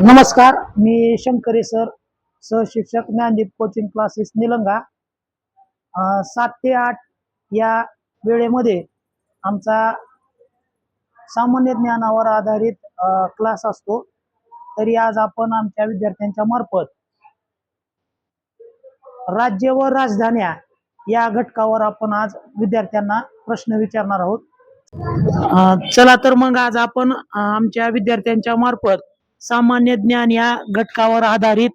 नमस्कार मी शंकरे सर सहशिक्षक ज्ञानदीप कोचिंग क्लासेस निलंगा. सात ते आठ या वेळेमध्ये आमचा सामान्य ज्ञानावर आधारित क्लास असतो. तरी आज आपण आमच्या विद्यार्थ्यांच्या मार्फत राज्य व राजधान्या या घटकावर आपण आज विद्यार्थ्यांना प्रश्न विचारणार आहोत. चला तर मग आज आपण आमच्या विद्यार्थ्यांच्या मार्फत सामान्य ज्ञान या घटकावर आधारित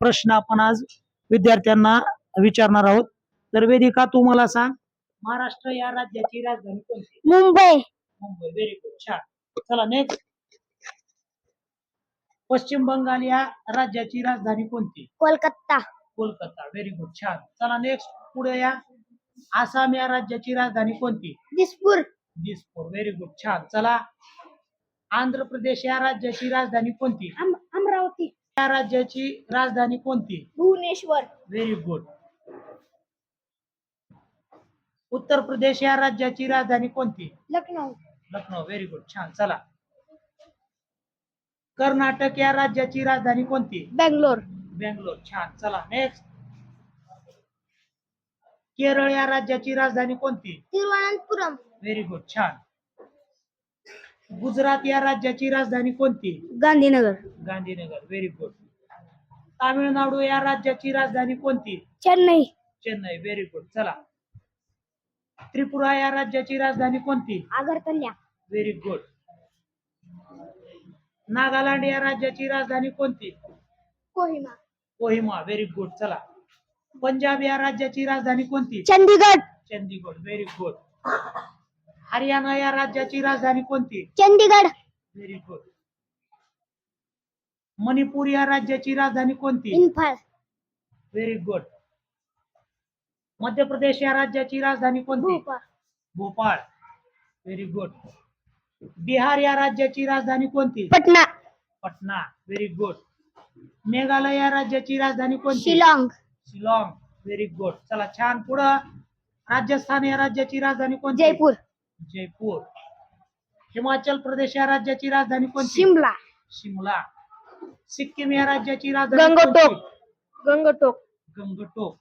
प्रश्न आपण आज विद्यार्थ्यांना विचारणार आहोत. तर वेदिका तू मला सांग महाराष्ट्र या राज्याची राजधानी कोणती? मुंबई. मुंबई व्हेरी गुड छान. चला नेक्स्ट पश्चिम बंगाल या राज्याची राजधानी कोणती? कोलकाता. कोलकाता व्हेरी गुड छान. चला नेक्स्ट पुढे या. आसाम या राज्याची राजधानी कोणती? दिसपूर. दिसपूर व्हेरी गुड छान. चला आंध्र प्रदेश या राज्याची राजधानी कोणती? अम- अमरावती. या राज्याची राजधानी कोणती? भुवनेश्वर. व्हेरी गुड उत्तर प्रदेश या राज्याची राजधानी कोणती? लखनौ लखनौ व्हेरी गुड छान. चला. कर्नाटक या राज्याची राजधानी कोणती? बेंगलोर. बेंगलोर. छान. चला. नेक्स्ट केरळ या राज्याची राजधानी कोणती? तिरुवनंतपुरम. व्हेरी गुड छान. गुजरात या राज्याची राजधानी कोणती? गांधीनगर. गांधीनगर. व्हेरी गुड तामिळनाडू या राज्याची राजधानी कोणती? चेन्नई. चेन्नई. व्हेरी गुड चला. त्रिपुरा या राज्याची राजधानी कोणती? आगरतल्या. व्हेरी गुड नागालँड या राज्याची राजधानी कोणती? कोहिमा. कोहिमा. व्हेरी गुड चला. पंजाब या राज्याची राजधानी कोणती? चंदीगड. चंदीगड. व्हेरी गुड हरियाणा या राज्याची राजधानी कोणती? चंदीगड व्हेरी गुड मणिपूर या राज्याची राजधानी कोणती? व्हेरी गुड मध्य प्रदेश या राज्याची राजधानी कोणती? भोपाळ. भोपाळ. व्हेरी गुड बिहार या राज्याची राजधानी कोणती? पटना. पटना. व्हेरी गुड मेघालय या राज्याची राजधानी कोणती? शिलांग. शिलॉंग. व्हेरी गुड चला छान. पुढं. राजस्थान या राज्याची राजधानी कोणती? जयपूर. जयपूर. हिमाचल प्रदेश या राज्याची राजधानी कोणती? शिमला. शिमला. सिक्कीम या राज्याची राजधानी गंगटोक. कोणती? गंगटोक. गंगटोक.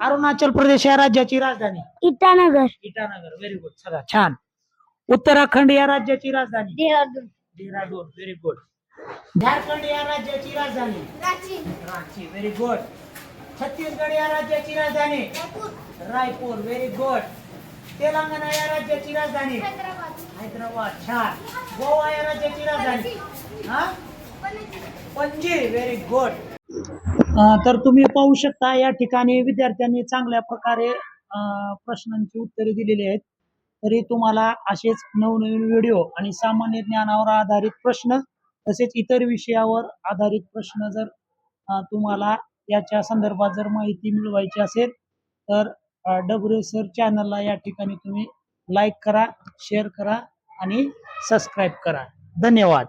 अरुणाचल प्रदेश या राज्याची राजधानी? इटानगर. इटानगर. व्हेरी गुड चला छान. उत्तराखंड या राज्याची राजधानी? देहरादून. देहराडून व्हेरी गुड झारखंड या राज्याची राजधानी? रांची. रांची. व्हेरी गुड छत्तीसगड या राज्याची राजधानी? रायपूर. व्हेरी गुड तेलंगणा या राज्याची राजधानी. हैदराबाद. हैदराबाद छान. गोवा या राज्याची राजधानी. हा? पणजी. व्हेरी गुड तर तुम्ही पाहू शकता या ठिकाणी विद्यार्थ्यांनी चांगल्या प्रकारे प्रश्नांची उत्तरे दिलेली आहेत. तरी तुम्हाला असेच नवनवीन व्हिडिओ आणि सामान्य ज्ञानावर आधारित प्रश्न तसेच इतर विषयावर आधारित प्रश्न जर तुम्हाला याच्या संदर्भात जर माहिती मिळवायची असेल तर डब्ल्यू सर चॅनलला या ठिकाणी तुम्ही लाईक करा शेअर करा आणि सबस्क्राईब करा. धन्यवाद.